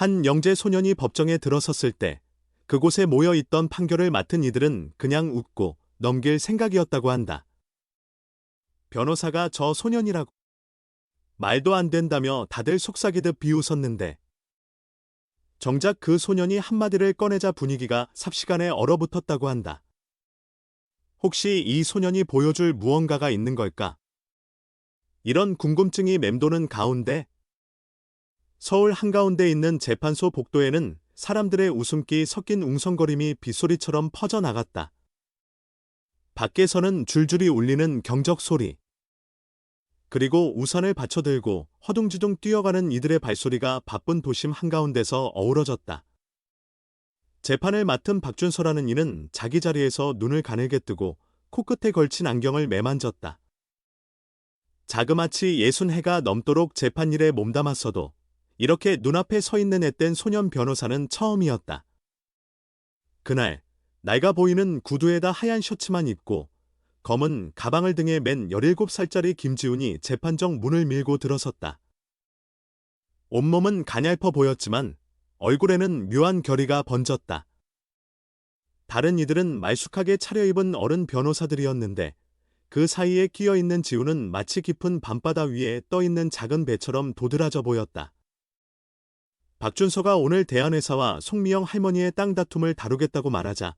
한 영재 소년이 법정에 들어섰을 때 그곳에 모여 있던 판결을 맡은 이들은 그냥 웃고 넘길 생각이었다고 한다. 변호사가 저 소년이라고. 말도 안 된다며 다들 속삭이듯 비웃었는데 정작 그 소년이 한마디를 꺼내자 분위기가 삽시간에 얼어붙었다고 한다. 혹시 이 소년이 보여줄 무언가가 있는 걸까? 이런 궁금증이 맴도는 가운데 서울 한가운데 있는 재판소 복도에는 사람들의 웃음기 섞인 웅성거림이 빗소리처럼 퍼져나갔다. 밖에서는 줄줄이 울리는 경적 소리. 그리고 우산을 받쳐들고 허둥지둥 뛰어가는 이들의 발소리가 바쁜 도심 한가운데서 어우러졌다. 재판을 맡은 박준서라는 이는 자기 자리에서 눈을 가늘게 뜨고 코끝에 걸친 안경을 매만졌다. 자그마치 예순 해가 넘도록 재판일에 몸담았어도 이렇게 눈앞에 서 있는 앳된 소년 변호사는 처음이었다. 그날 낡아 보이는 구두에다 하얀 셔츠만 입고 검은 가방을 등에 맨 17살짜리 김지훈이 재판정 문을 밀고 들어섰다. 온몸은 가냘퍼 보였지만 얼굴에는 묘한 결의가 번졌다. 다른 이들은 말쑥하게 차려입은 어른 변호사들이었는데 그 사이에 끼어 있는 지훈은 마치 깊은 밤바다 위에 떠 있는 작은 배처럼 도드라져 보였다. 박준서가 오늘 대한회사와 송미영 할머니의 땅 다툼을 다루겠다고 말하자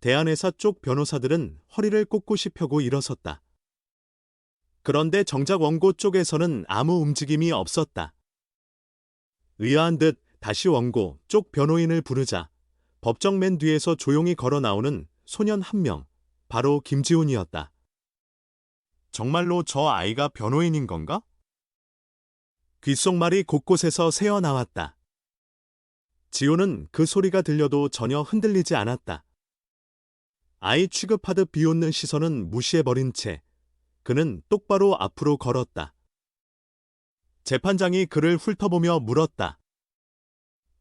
대한회사 쪽 변호사들은 허리를 꼿꼿이 펴고 일어섰다. 그런데 정작 원고 쪽에서는 아무 움직임이 없었다. 의아한 듯 다시 원고 쪽 변호인을 부르자 법정 맨 뒤에서 조용히 걸어 나오는 소년 한 명, 바로 김지훈이었다. 정말로 저 아이가 변호인인 건가? 귓속말이 곳곳에서 새어나왔다. 지호는 그 소리가 들려도 전혀 흔들리지 않았다. 아이 취급하듯 비웃는 시선은 무시해버린 채 그는 똑바로 앞으로 걸었다. 재판장이 그를 훑어보며 물었다.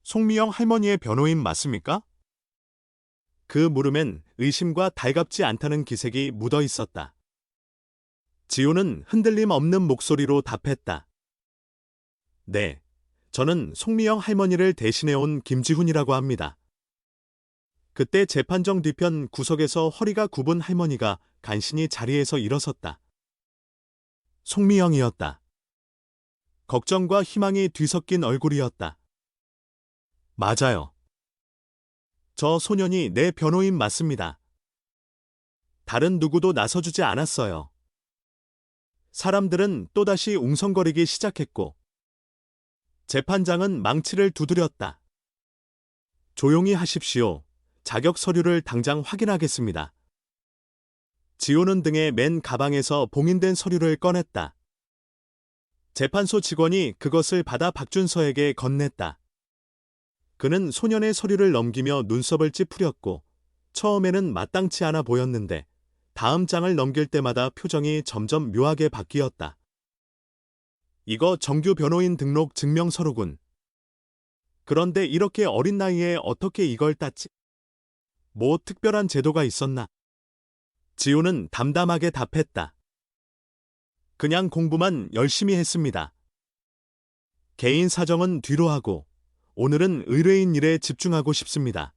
송미영 할머니의 변호인 맞습니까? 그 물음엔 의심과 달갑지 않다는 기색이 묻어 있었다. 지호는 흔들림 없는 목소리로 답했다. 네, 저는 송미영 할머니를 대신해 온 김지훈이라고 합니다. 그때 재판정 뒤편 구석에서 허리가 굽은 할머니가 간신히 자리에서 일어섰다. 송미영이었다. 걱정과 희망이 뒤섞인 얼굴이었다. 맞아요. 저 소년이 내 변호인 맞습니다. 다른 누구도 나서주지 않았어요. 사람들은 또다시 웅성거리기 시작했고, 재판장은 망치를 두드렸다. 조용히 하십시오. 자격 서류를 당장 확인하겠습니다. 지호는 등에 맨 가방에서 봉인된 서류를 꺼냈다. 재판소 직원이 그것을 받아 박준서에게 건넸다. 그는 소년의 서류를 넘기며 눈썹을 찌푸렸고 처음에는 마땅치 않아 보였는데 다음 장을 넘길 때마다 표정이 점점 묘하게 바뀌었다. 이거 정규 변호인 등록 증명서로군. 그런데 이렇게 어린 나이에 어떻게 이걸 땄지? 뭐 특별한 제도가 있었나? 지호는 담담하게 답했다. 그냥 공부만 열심히 했습니다. 개인 사정은 뒤로 하고 오늘은 의뢰인 일에 집중하고 싶습니다.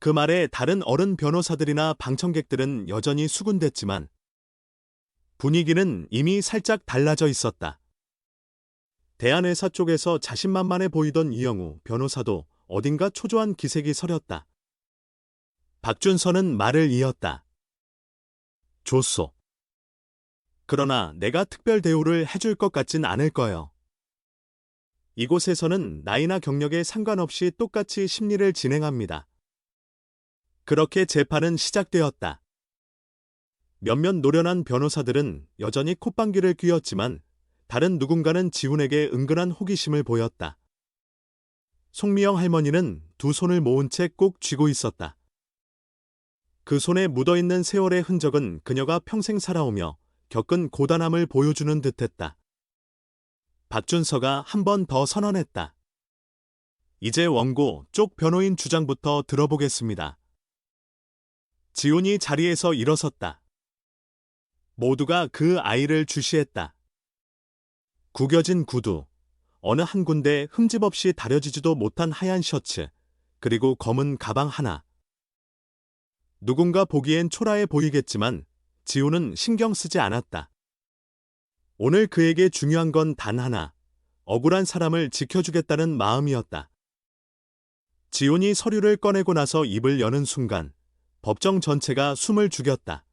그 말에 다른 어른 변호사들이나 방청객들은 여전히 수군댔지만 분위기는 이미 살짝 달라져 있었다. 대한회사 쪽에서 자신만만해 보이던 이영우 변호사도 어딘가 초조한 기색이 서렸다. 박준서는 말을 이었다. 좋소. 그러나 내가 특별 대우를 해줄 것 같진 않을 거요. 이곳에서는 나이나 경력에 상관없이 똑같이 심리를 진행합니다. 그렇게 재판은 시작되었다. 몇몇 노련한 변호사들은 여전히 콧방귀를 뀌었지만 다른 누군가는 지훈에게 은근한 호기심을 보였다. 송미영 할머니는 두 손을 모은 채 꼭 쥐고 있었다. 그 손에 묻어있는 세월의 흔적은 그녀가 평생 살아오며 겪은 고단함을 보여주는 듯했다. 박준서가 한 번 더 선언했다. 이제 원고 쪽 변호인 주장부터 들어보겠습니다. 지훈이 자리에서 일어섰다. 모두가 그 아이를 주시했다. 구겨진 구두, 어느 한 군데 흠집 없이 다려지지도 못한 하얀 셔츠, 그리고 검은 가방 하나. 누군가 보기엔 초라해 보이겠지만 지우는 신경 쓰지 않았다. 오늘 그에게 중요한 건 단 하나, 억울한 사람을 지켜주겠다는 마음이었다. 지훈이 서류를 꺼내고 나서 입을 여는 순간 법정 전체가 숨을 죽였다.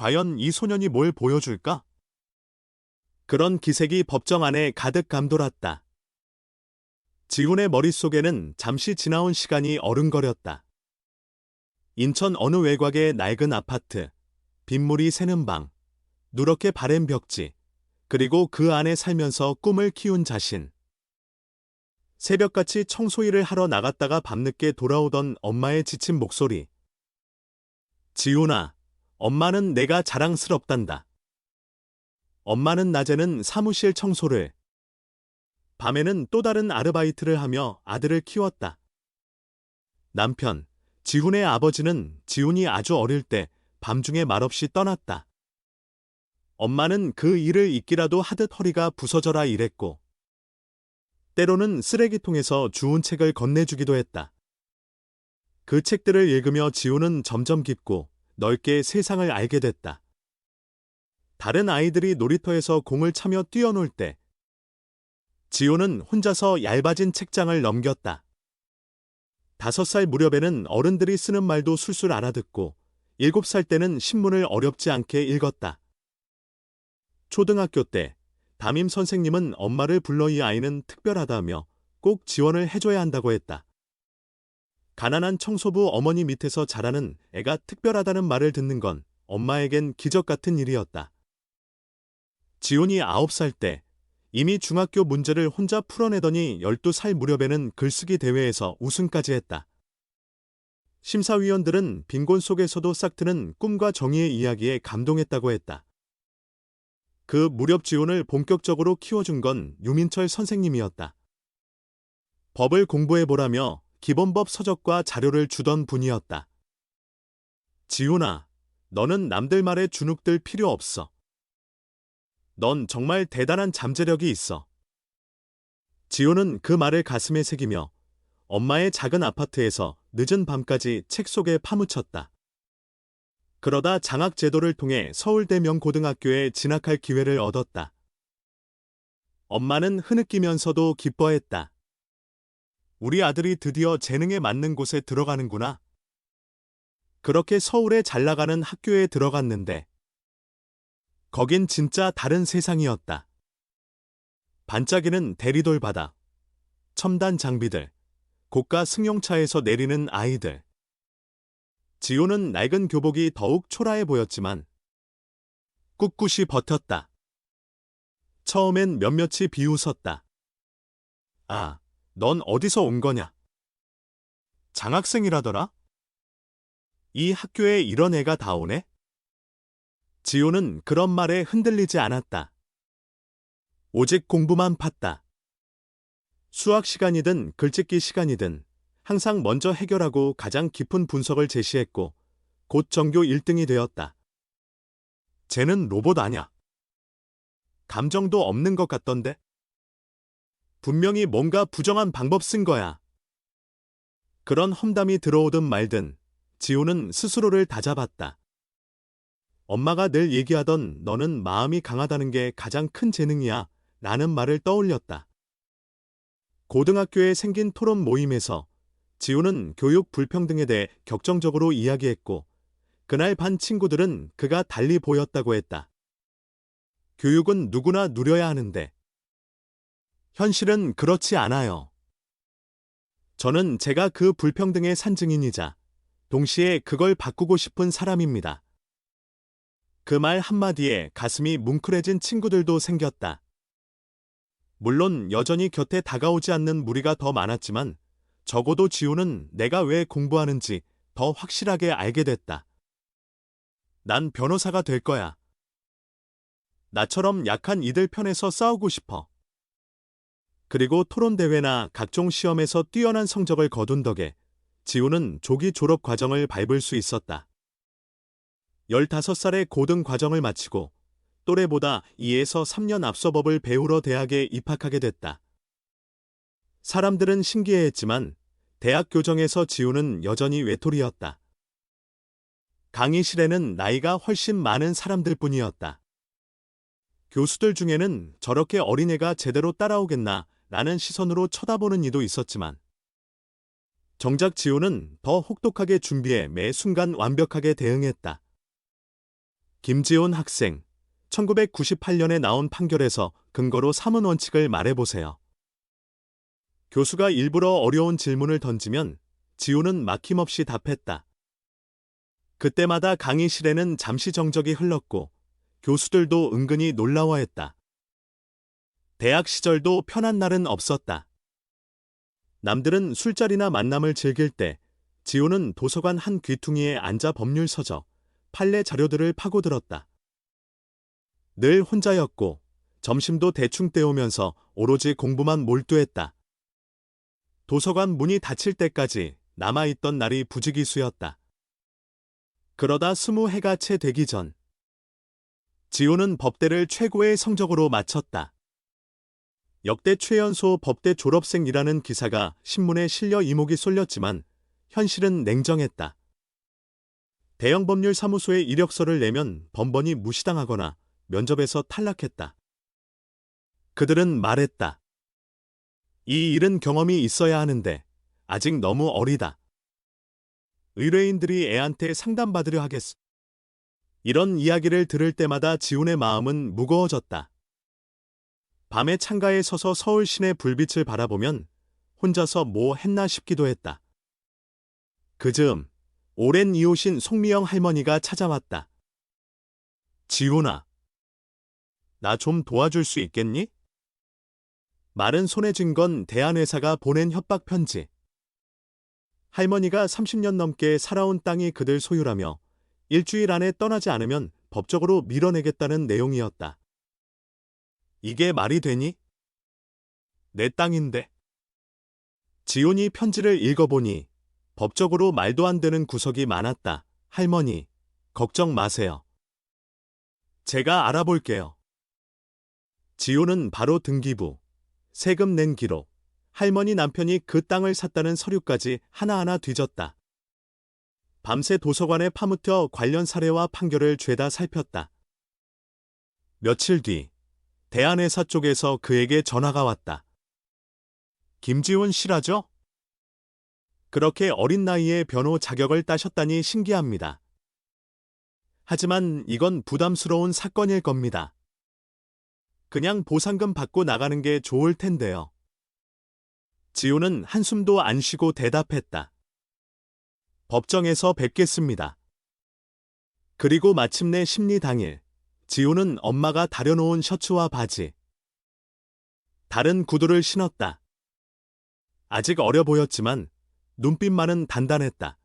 과연 이 소년이 뭘 보여줄까? 그런 기색이 법정 안에 가득 감돌았다. 지훈의 머릿속에는 잠시 지나온 시간이 어른거렸다. 인천 어느 외곽의 낡은 아파트, 빗물이 새는 방, 누렇게 바랜 벽지, 그리고 그 안에 살면서 꿈을 키운 자신. 새벽같이 청소일을 하러 나갔다가 밤늦게 돌아오던 엄마의 지친 목소리. 지훈아, 엄마는 내가 자랑스럽단다. 엄마는 낮에는 사무실 청소를, 밤에는 또 다른 아르바이트를 하며 아들을 키웠다. 남편, 지훈의 아버지는 지훈이 아주 어릴 때 밤중에 말없이 떠났다. 엄마는 그 일을 잊기라도 하듯 허리가 부서져라 일했고, 때로는 쓰레기통에서 주운 책을 건네주기도 했다. 그 책들을 읽으며 지우는 점점 깊고 넓게 세상을 알게 됐다. 다른 아이들이 놀이터에서 공을 차며 뛰어놀 때 지우는 혼자서 얇아진 책장을 넘겼다. 다섯 살 무렵에는 어른들이 쓰는 말도 술술 알아듣고 일곱 살 때는 신문을 어렵지 않게 읽었다. 초등학교 때 담임 선생님은 엄마를 불러 이 아이는 특별하다며 꼭 지원을 해줘야 한다고 했다. 가난한 청소부 어머니 밑에서 자라는 애가 특별하다는 말을 듣는 건 엄마에겐 기적 같은 일이었다. 지훈이 9살 때 이미 중학교 문제를 혼자 풀어내더니 12살 무렵에는 글쓰기 대회에서 우승까지 했다. 심사위원들은 빈곤 속에서도 싹트는 꿈과 정의의 이야기에 감동했다고 했다. 그 무렵 지훈을 본격적으로 키워준 건 유민철 선생님이었다. 법을 공부해보라며 기본법 서적과 자료를 주던 분이었다. 지훈아, 너는 남들 말에 주눅들 필요 없어. 넌 정말 대단한 잠재력이 있어. 지훈은 그 말을 가슴에 새기며 엄마의 작은 아파트에서 늦은 밤까지 책 속에 파묻혔다. 그러다 장학 제도를 통해 서울대 명 고등학교에 진학할 기회를 얻었다. 엄마는 흐느끼면서도 기뻐했다. 우리 아들이 드디어 재능에 맞는 곳에 들어가는구나. 그렇게 서울에 잘 나가는 학교에 들어갔는데, 거긴 진짜 다른 세상이었다. 반짝이는 대리돌 바닥, 첨단 장비들, 고가 승용차에서 내리는 아이들. 지호는 낡은 교복이 더욱 초라해 보였지만 꿋꿋이 버텼다. 처음엔 몇몇이 비웃었다. 아, 넌 어디서 온 거냐? 장학생이라더라? 이 학교에 이런 애가 다 오네? 지호는 그런 말에 흔들리지 않았다. 오직 공부만 팠다. 수학 시간이든 글짓기 시간이든 항상 먼저 해결하고 가장 깊은 분석을 제시했고 곧 전교 1등이 되었다. 쟤는 로봇 아냐? 감정도 없는 것 같던데? 분명히 뭔가 부정한 방법 쓴 거야. 그런 험담이 들어오든 말든 지호는 스스로를 다잡았다. 엄마가 늘 얘기하던 너는 마음이 강하다는 게 가장 큰 재능이야 라는 말을 떠올렸다. 고등학교에 생긴 토론 모임에서 지우는 교육 불평등에 대해 격정적으로 이야기했고 그날 반 친구들은 그가 달리 보였다고 했다. 교육은 누구나 누려야 하는데 현실은 그렇지 않아요. 저는 제가 그 불평등의 산증인이자 동시에 그걸 바꾸고 싶은 사람입니다. 그 말 한마디에 가슴이 뭉클해진 친구들도 생겼다. 물론 여전히 곁에 다가오지 않는 무리가 더 많았지만 적어도 지우는 내가 왜 공부하는지 더 확실하게 알게 됐다. 난 변호사가 될 거야. 나처럼 약한 이들 편에서 싸우고 싶어. 그리고 토론대회나 각종 시험에서 뛰어난 성적을 거둔 덕에 지우는 조기 졸업 과정을 밟을 수 있었다. 15살에 고등 과정을 마치고 또래보다 2에서 3년 앞서 법을 배우러 대학에 입학하게 됐다. 사람들은 신기해했지만 대학 교정에서 지우는 여전히 외톨이였다. 강의실에는 나이가 훨씬 많은 사람들 뿐이었다. 교수들 중에는 저렇게 어린애가 제대로 따라오겠나 라는 시선으로 쳐다보는 이도 있었지만 정작 지호는 더 혹독하게 준비해 매 순간 완벽하게 대응했다. 김지훈 학생, 1998년에 나온 판결에서 근거로 삼은 원칙을 말해보세요. 교수가 일부러 어려운 질문을 던지면 지호는 막힘없이 답했다. 그때마다 강의실에는 잠시 정적이 흘렀고 교수들도 은근히 놀라워했다. 대학 시절도 편한 날은 없었다. 남들은 술자리나 만남을 즐길 때 지호는 도서관 한 귀퉁이에 앉아 법률 서적, 판례 자료들을 파고들었다. 늘 혼자였고 점심도 대충 때우면서 오로지 공부만 몰두했다. 도서관 문이 닫힐 때까지 남아있던 날이 부지기수였다. 그러다 스무 해가 채 되기 전 지호는 법대를 최고의 성적으로 마쳤다. 역대 최연소 법대 졸업생이라는 기사가 신문에 실려 이목이 쏠렸지만 현실은 냉정했다. 대형 법률 사무소에 이력서를 내면 번번이 무시당하거나 면접에서 탈락했다. 그들은 말했다. 이 일은 경험이 있어야 하는데 아직 너무 어리다. 의뢰인들이 애한테 상담받으려 하겠어. 이런 이야기를 들을 때마다 지훈의 마음은 무거워졌다. 밤에 창가에 서서 서울 시내 불빛을 바라보면 혼자서 뭐 했나 싶기도 했다. 그 즈음 오랜 이웃인 송미영 할머니가 찾아왔다. 지훈아, 나 좀 도와줄 수 있겠니? 말은 손에 쥔 건 대한회사가 보낸 협박 편지. 할머니가 30년 넘게 살아온 땅이 그들 소유라며 일주일 안에 떠나지 않으면 법적으로 밀어내겠다는 내용이었다. 이게 말이 되니? 내 땅인데. 지훈이 편지를 읽어보니 법적으로 말도 안 되는 구석이 많았다. 할머니, 걱정 마세요. 제가 알아볼게요. 지호는 바로 등기부, 세금 낸 기록, 할머니 남편이 그 땅을 샀다는 서류까지 하나하나 뒤졌다. 밤새 도서관에 파묻혀 관련 사례와 판결을 죄다 살폈다. 며칠 뒤 대한회사 쪽에서 그에게 전화가 왔다. 김지훈 씨라죠? 그렇게 어린 나이에 변호 자격을 따셨다니 신기합니다. 하지만 이건 부담스러운 사건일 겁니다. 그냥 보상금 받고 나가는 게 좋을 텐데요. 지호는 한숨도 안 쉬고 대답했다. 법정에서 뵙겠습니다. 그리고 마침내 심리 당일, 지호는 엄마가 다려놓은 셔츠와 바지, 다른 구두를 신었다. 아직 어려 보였지만 눈빛만은 단단했다.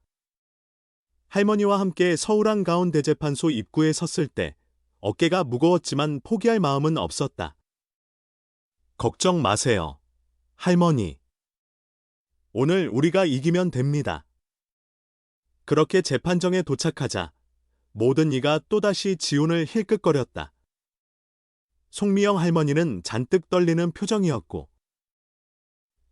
할머니와 함께 서울한 가운데재판소 입구에 섰을 때 어깨가 무거웠지만 포기할 마음은 없었다. 걱정 마세요. 할머니. 오늘 우리가 이기면 됩니다. 그렇게 재판정에 도착하자 모든 이가 또다시 지훈을 힐끗거렸다. 송미영 할머니는 잔뜩 떨리는 표정이었고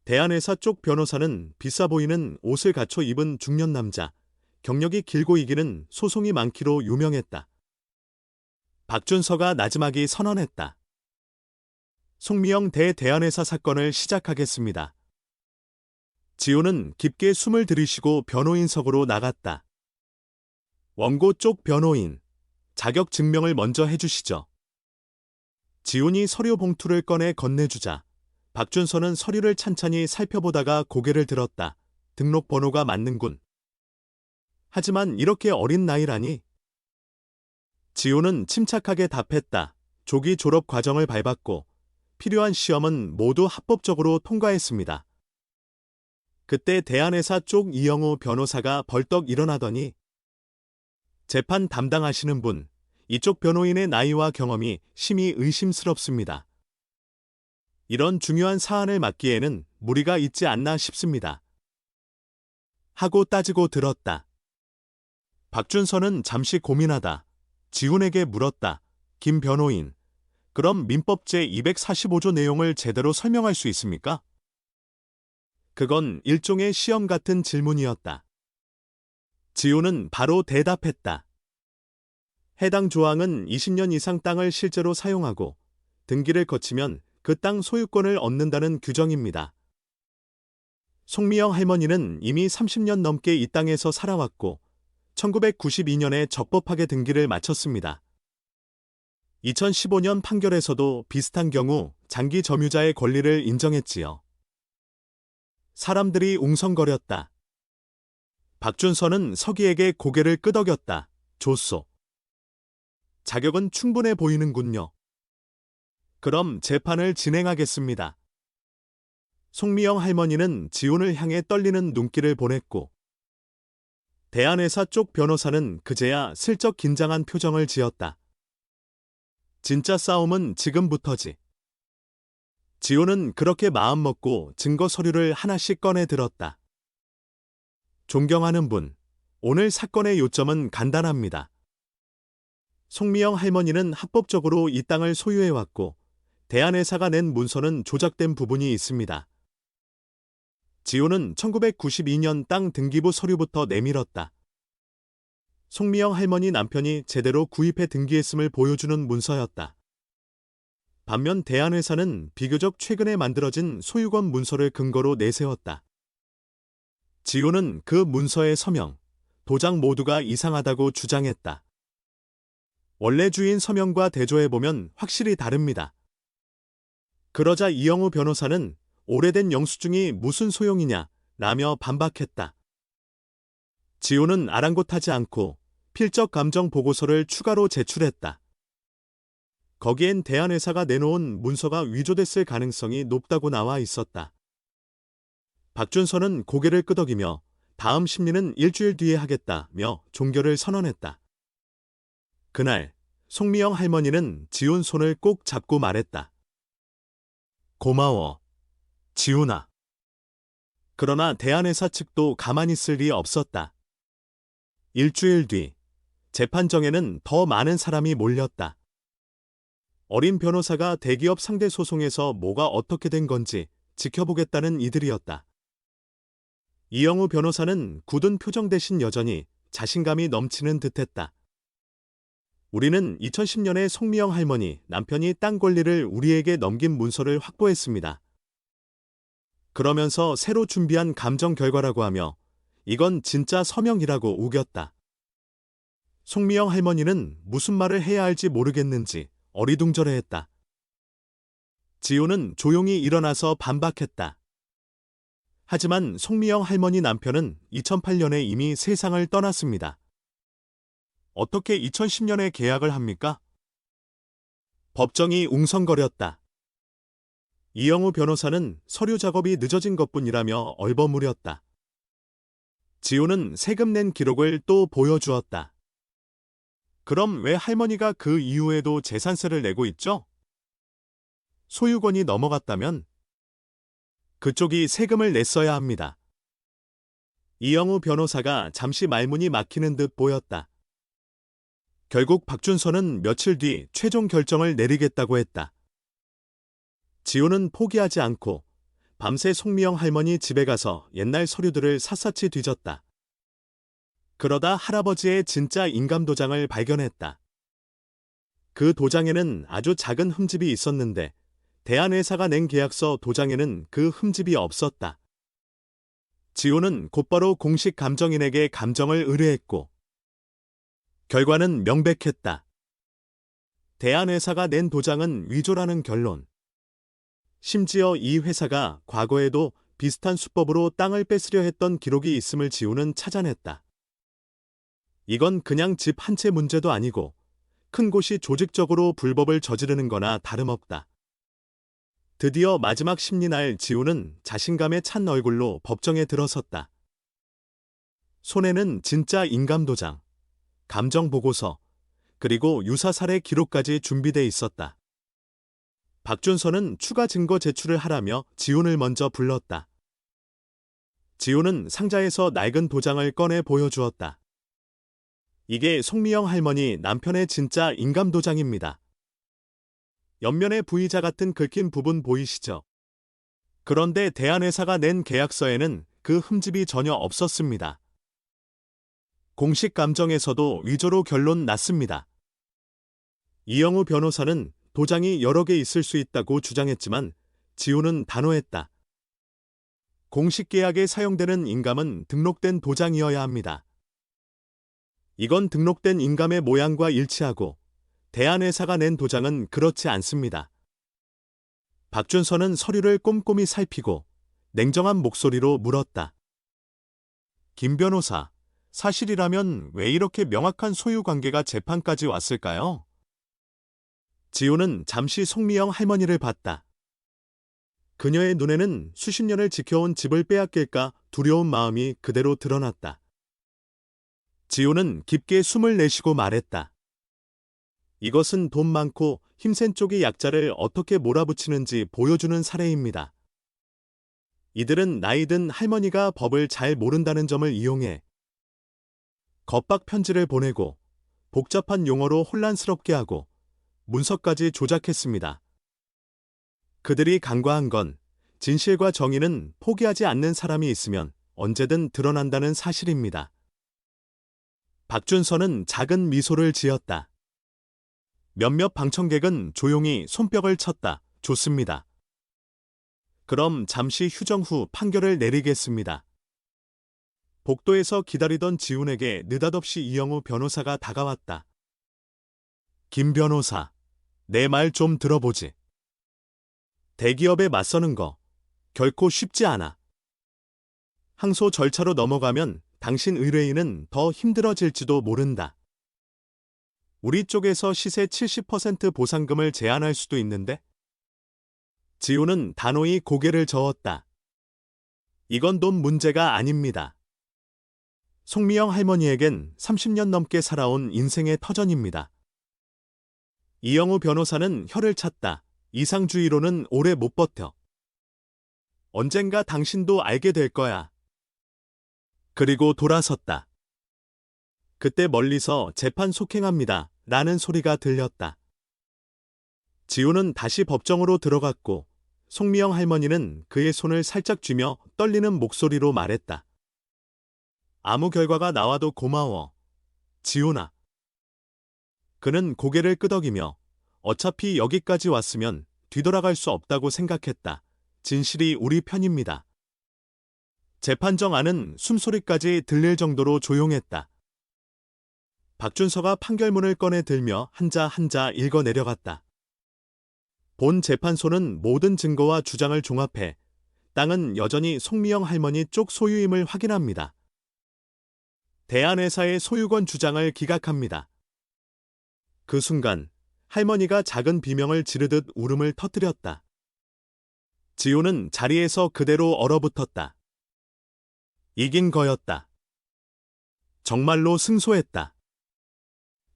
대한회사 쪽 변호사는 비싸 보이는 옷을 갖춰 입은 중년 남자, 경력이 길고 이기는 소송이 많기로 유명했다. 박준서가 나지막이 선언했다. 송미영 대 대한회사 사건을 시작하겠습니다. 지호는 깊게 숨을 들이쉬고 변호인석으로 나갔다. 원고 쪽 변호인, 자격 증명을 먼저 해주시죠. 지훈이 서류 봉투를 꺼내 건네주자 박준서는 서류를 찬찬히 살펴보다가 고개를 들었다. 등록 번호가 맞는군. 하지만 이렇게 어린 나이라니. 지호는 침착하게 답했다. 조기 졸업 과정을 밟았고 필요한 시험은 모두 합법적으로 통과했습니다. 그때 대한회사 쪽 이영우 변호사가 벌떡 일어나더니 재판 담당하시는 분, 이쪽 변호인의 나이와 경험이 심히 의심스럽습니다. 이런 중요한 사안을 맡기에는 무리가 있지 않나 싶습니다. 하고 따지고 들었다. 박준서는 잠시 고민하다 지훈에게 물었다. 김 변호인, 그럼 민법 제245조 내용을 제대로 설명할 수 있습니까? 그건 일종의 시험 같은 질문이었다. 지우는 바로 대답했다. 해당 조항은 20년 이상 땅을 실제로 사용하고 등기를 거치면 그 땅 소유권을 얻는다는 규정입니다. 송미영 할머니는 이미 30년 넘게 이 땅에서 살아왔고 1992년에 적법하게 등기를 마쳤습니다. 2015년 판결에서도 비슷한 경우 장기 점유자의 권리를 인정했지요. 사람들이 웅성거렸다. 박준서는 서기에게 고개를 끄덕였다. 좋소. 자격은 충분해 보이는군요. 그럼 재판을 진행하겠습니다. 송미영 할머니는 지훈을 향해 떨리는 눈길을 보냈고, 대한회사 쪽 변호사는 그제야 슬쩍 긴장한 표정을 지었다. 진짜 싸움은 지금부터지. 지호는 그렇게 마음먹고 증거 서류를 하나씩 꺼내 들었다. 존경하는 분, 오늘 사건의 요점은 간단합니다. 송미영 할머니는 합법적으로 이 땅을 소유해왔고, 대한회사가 낸 문서는 조작된 부분이 있습니다. 지호는 1992년 땅 등기부 서류부터 내밀었다. 송미영 할머니 남편이 제대로 구입해 등기했음을 보여주는 문서였다. 반면 대한회사는 비교적 최근에 만들어진 소유권 문서를 근거로 내세웠다. 지호는 그 문서의 서명, 도장 모두가 이상하다고 주장했다. 원래 주인 서명과 대조해 보면 확실히 다릅니다. 그러자 이영우 변호사는 오래된 영수증이 무슨 소용이냐 라며 반박했다. 지호는 아랑곳하지 않고 필적 감정 보고서를 추가로 제출했다. 거기엔 대한회사가 내놓은 문서가 위조됐을 가능성이 높다고 나와 있었다. 박준서는 고개를 끄덕이며 다음 심리는 일주일 뒤에 하겠다며 종결을 선언했다. 그날 송미영 할머니는 지훈 손을 꼭 잡고 말했다. 고마워, 지훈아. 그러나 대한회사 측도 가만히 있을 리 없었다. 일주일 뒤 재판정에는 더 많은 사람이 몰렸다. 어린 변호사가 대기업 상대 소송에서 뭐가 어떻게 된 건지 지켜보겠다는 이들이었다. 이영우 변호사는 굳은 표정 대신 여전히 자신감이 넘치는 듯했다. 우리는 2010년에 송미영 할머니 남편이 땅 권리를 우리에게 넘긴 문서를 확보했습니다. 그러면서 새로 준비한 감정 결과라고 하며 이건 진짜 서명이라고 우겼다. 송미영 할머니는 무슨 말을 해야 할지 모르겠는지 어리둥절해했다. 지호는 조용히 일어나서 반박했다. 하지만 송미영 할머니 남편은 2008년에 이미 세상을 떠났습니다. 어떻게 2010년에 계약을 합니까? 법정이 웅성거렸다. 이영우 변호사는 서류 작업이 늦어진 것뿐이라며 얼버무렸다. 지호는 세금 낸 기록을 또 보여주었다. 그럼 왜 할머니가 그 이후에도 재산세를 내고 있죠? 소유권이 넘어갔다면 그쪽이 세금을 냈어야 합니다. 이영우 변호사가 잠시 말문이 막히는 듯 보였다. 결국 박준서는 며칠 뒤 최종 결정을 내리겠다고 했다. 지호는 포기하지 않고 밤새 송미영 할머니 집에 가서 옛날 서류들을 샅샅이 뒤졌다. 그러다 할아버지의 진짜 인감 도장을 발견했다. 그 도장에는 아주 작은 흠집이 있었는데 대한회사가 낸 계약서 도장에는 그 흠집이 없었다. 지호는 곧바로 공식 감정인에게 감정을 의뢰했고 결과는 명백했다. 대한회사가 낸 도장은 위조라는 결론. 심지어 이 회사가 과거에도 비슷한 수법으로 땅을 뺏으려 했던 기록이 있음을 지우는 찾아냈다. 이건 그냥 집 한 채 문제도 아니고 큰 곳이 조직적으로 불법을 저지르는 거나 다름없다. 드디어 마지막 심리날 지우는 자신감에 찬 얼굴로 법정에 들어섰다. 손에는 진짜 인감도장, 감정보고서, 그리고 유사살해 기록까지 준비돼 있었다. 박준서는 추가 증거 제출을 하라며 지훈을 먼저 불렀다. 지훈은 상자에서 낡은 도장을 꺼내 보여주었다. 이게 송미영 할머니 남편의 진짜 인감도장입니다. 옆면에 V자 같은 긁힌 부분 보이시죠? 그런데 대한회사가 낸 계약서에는 그 흠집이 전혀 없었습니다. 공식 감정에서도 위조로 결론 났습니다. 이영우 변호사는 도장이 여러 개 있을 수 있다고 주장했지만 지우는 단호했다. 공식 계약에 사용되는 인감은 등록된 도장이어야 합니다. 이건 등록된 인감의 모양과 일치하고 대한회사가 낸 도장은 그렇지 않습니다. 박준서는 서류를 꼼꼼히 살피고 냉정한 목소리로 물었다. 김 변호사, 사실이라면 왜 이렇게 명확한 소유 관계가 재판까지 왔을까요? 지호는 잠시 송미영 할머니를 봤다. 그녀의 눈에는 수십 년을 지켜온 집을 빼앗길까 두려운 마음이 그대로 드러났다. 지호는 깊게 숨을 내쉬고 말했다. 이것은 돈 많고 힘센 쪽이 약자를 어떻게 몰아붙이는지 보여주는 사례입니다. 이들은 나이든 할머니가 법을 잘 모른다는 점을 이용해 겁박 편지를 보내고 복잡한 용어로 혼란스럽게 하고 문서까지 조작했습니다. 그들이 간과한 건 진실과 정의는 포기하지 않는 사람이 있으면 언제든 드러난다는 사실입니다. 박준서는 작은 미소를 지었다. 몇몇 방청객은 조용히 손뼉을 쳤다. 좋습니다. 그럼 잠시 휴정 후 판결을 내리겠습니다. 복도에서 기다리던 지훈에게 느닷없이 이영우 변호사가 다가왔다. 김 변호사, 내 말 좀 들어보지. 대기업에 맞서는 거 결코 쉽지 않아. 항소 절차로 넘어가면 당신 의뢰인은 더 힘들어질지도 모른다. 우리 쪽에서 시세 70% 보상금을 제한할 수도 있는데? 지우는 단호히 고개를 저었다. 이건 돈 문제가 아닙니다. 송미영 할머니에겐 30년 넘게 살아온 인생의 터전입니다. 이영우 변호사는 혀를 찼다. 이상주의로는 오래 못 버텨. 언젠가 당신도 알게 될 거야. 그리고 돌아섰다. 그때 멀리서 재판 속행합니다. 라는 소리가 들렸다. 지우는 다시 법정으로 들어갔고 송미영 할머니는 그의 손을 살짝 쥐며 떨리는 목소리로 말했다. 아무 결과가 나와도 고마워. 지훈아. 그는 고개를 끄덕이며 어차피 여기까지 왔으면 뒤돌아갈 수 없다고 생각했다. 진실이 우리 편입니다. 재판정 안은 숨소리까지 들릴 정도로 조용했다. 박준서가 판결문을 꺼내 들며 한자 한자 읽어 내려갔다. 본 재판소는 모든 증거와 주장을 종합해 땅은 여전히 송미영 할머니 쪽 소유임을 확인합니다. 대한회사의 소유권 주장을 기각합니다. 그 순간 할머니가 작은 비명을 지르듯 울음을 터뜨렸다. 지호는 자리에서 그대로 얼어붙었다. 이긴 거였다. 정말로 승소했다.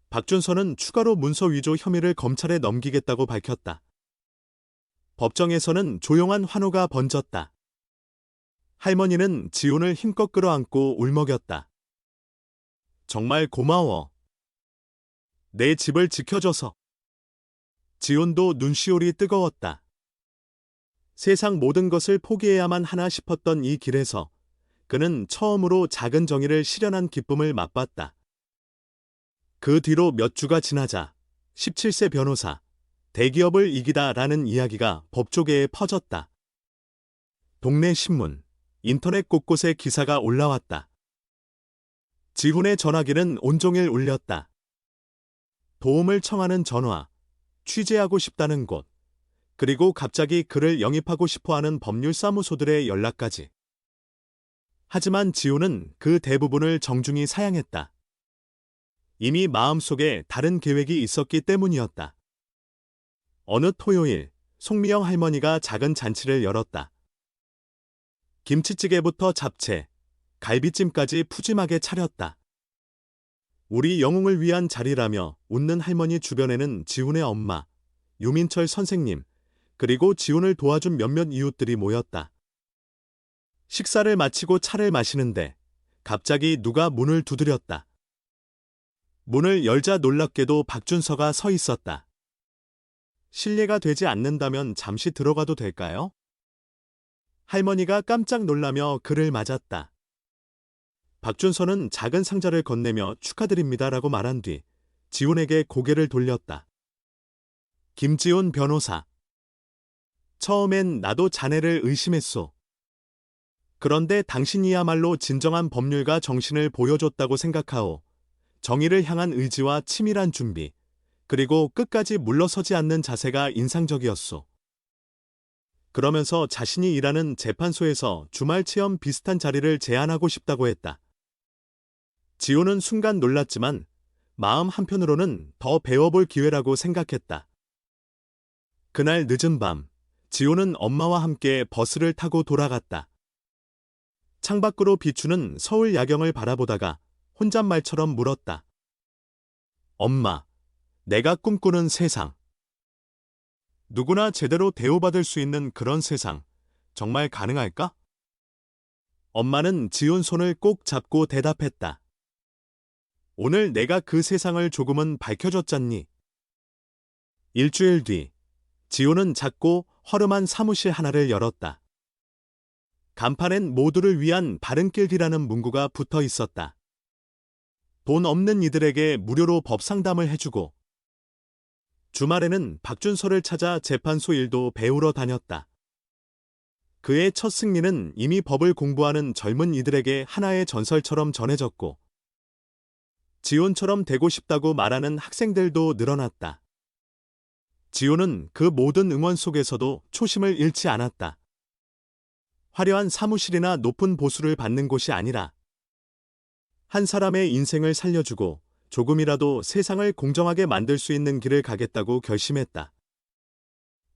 박준서는 추가로 문서 위조 혐의를 검찰에 넘기겠다고 밝혔다. 법정에서는 조용한 환호가 번졌다. 할머니는 지훈을 힘껏 끌어안고 울먹였다. 정말 고마워. 내 집을 지켜줘서. 지훈도 눈시울이 뜨거웠다. 세상 모든 것을 포기해야만 하나 싶었던 이 길에서 그는 처음으로 작은 정의를 실현한 기쁨을 맛봤다. 그 뒤로 몇 주가 지나자 17세 변호사, 대기업을 이기다라는 이야기가 법조계에 퍼졌다. 동네 신문, 인터넷 곳곳에 기사가 올라왔다. 지훈의 전화기는 온종일 울렸다. 도움을 청하는 전화, 취재하고 싶다는 곳, 그리고 갑자기 그를 영입하고 싶어 하는 법률사무소들의 연락까지. 하지만 지호는 그 대부분을 정중히 사양했다. 이미 마음속에 다른 계획이 있었기 때문이었다. 어느 토요일, 송미영 할머니가 작은 잔치를 열었다. 김치찌개부터 잡채, 갈비찜까지 푸짐하게 차렸다. 우리 영웅을 위한 자리라며 웃는 할머니 주변에는 지훈의 엄마, 유민철 선생님, 그리고 지훈을 도와준 몇몇 이웃들이 모였다. 식사를 마치고 차를 마시는데 갑자기 누가 문을 두드렸다. 문을 열자 놀랍게도 박준서가 서 있었다. 실례가 되지 않는다면 잠시 들어가도 될까요? 할머니가 깜짝 놀라며 그를 맞았다. 박준서는 작은 상자를 건네며 축하드립니다라고 말한 뒤 지훈에게 고개를 돌렸다. 김지훈 변호사. 처음엔 나도 자네를 의심했소. 그런데 당신이야말로 진정한 법률가 정신을 보여줬다고 생각하오. 정의를 향한 의지와 치밀한 준비, 그리고 끝까지 물러서지 않는 자세가 인상적이었소. 그러면서 자신이 일하는 재판소에서 주말 체험 비슷한 자리를 제안하고 싶다고 했다. 지호는 순간 놀랐지만 마음 한편으로는 더 배워볼 기회라고 생각했다. 그날 늦은 밤, 지호는 엄마와 함께 버스를 타고 돌아갔다. 창밖으로 비추는 서울 야경을 바라보다가 혼잣말처럼 물었다. 엄마, 내가 꿈꾸는 세상. 누구나 제대로 대우받을 수 있는 그런 세상, 정말 가능할까? 엄마는 지훈 손을 꼭 잡고 대답했다. 오늘 내가 그 세상을 조금은 밝혀줬잖니. 일주일 뒤, 지호는 작고 허름한 사무실 하나를 열었다. 간판엔 모두를 위한 바른길이라는 문구가 붙어 있었다. 돈 없는 이들에게 무료로 법 상담을 해주고, 주말에는 박준서를 찾아 재판소 일도 배우러 다녔다. 그의 첫 승리는 이미 법을 공부하는 젊은 이들에게 하나의 전설처럼 전해졌고, 지온처럼 되고 싶다고 말하는 학생들도 늘어났다. 지온은 그 모든 응원 속에서도 초심을 잃지 않았다. 화려한 사무실이나 높은 보수를 받는 곳이 아니라 한 사람의 인생을 살려주고 조금이라도 세상을 공정하게 만들 수 있는 길을 가겠다고 결심했다.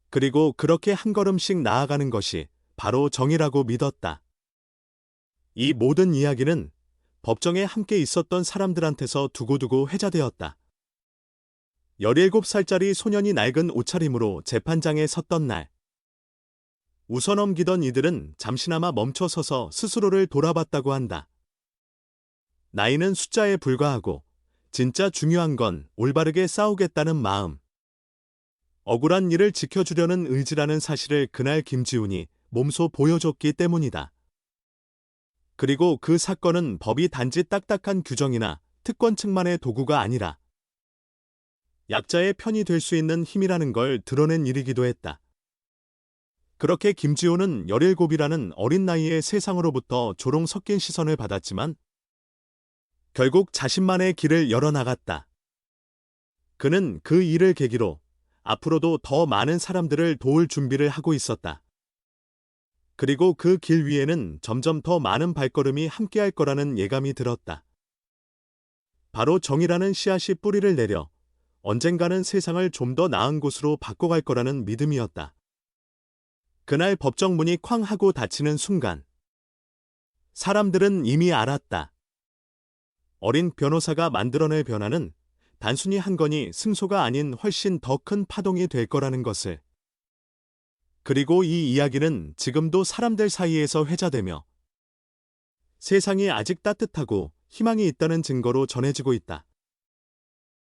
그리고 그렇게 한 걸음씩 나아가는 것이 바로 정의라고 믿었다. 이 모든 이야기는 법정에 함께 있었던 사람들한테서 두고두고 회자되었다. 17살짜리 소년이 낡은 옷차림으로 재판장에 섰던 날. 웃어넘기던 이들은 잠시나마 멈춰서서 스스로를 돌아봤다고 한다. 나이는 숫자에 불과하고 진짜 중요한 건 올바르게 싸우겠다는 마음. 억울한 일을 지켜주려는 의지라는 사실을 그날 김지훈이 몸소 보여줬기 때문이다. 그리고 그 사건은 법이 단지 딱딱한 규정이나 특권 측만의 도구가 아니라 약자의 편이 될 수 있는 힘이라는 걸 드러낸 일이기도 했다. 그렇게 김지호는 17이라는 어린 나이에 세상으로부터 조롱 섞인 시선을 받았지만 결국 자신만의 길을 열어나갔다. 그는 그 일을 계기로 앞으로도 더 많은 사람들을 도울 준비를 하고 있었다. 그리고 그 길 위에는 점점 더 많은 발걸음이 함께할 거라는 예감이 들었다. 바로 정이라는 씨앗이 뿌리를 내려 언젠가는 세상을 좀 더 나은 곳으로 바꿔갈 거라는 믿음이었다. 그날 법정 문이 쾅 하고 닫히는 순간 사람들은 이미 알았다. 어린 변호사가 만들어낼 변화는 단순히 한 건이 승소가 아닌 훨씬 더 큰 파동이 될 거라는 것을. 그리고 이 이야기는 지금도 사람들 사이에서 회자되며 세상이 아직 따뜻하고 희망이 있다는 증거로 전해지고 있다.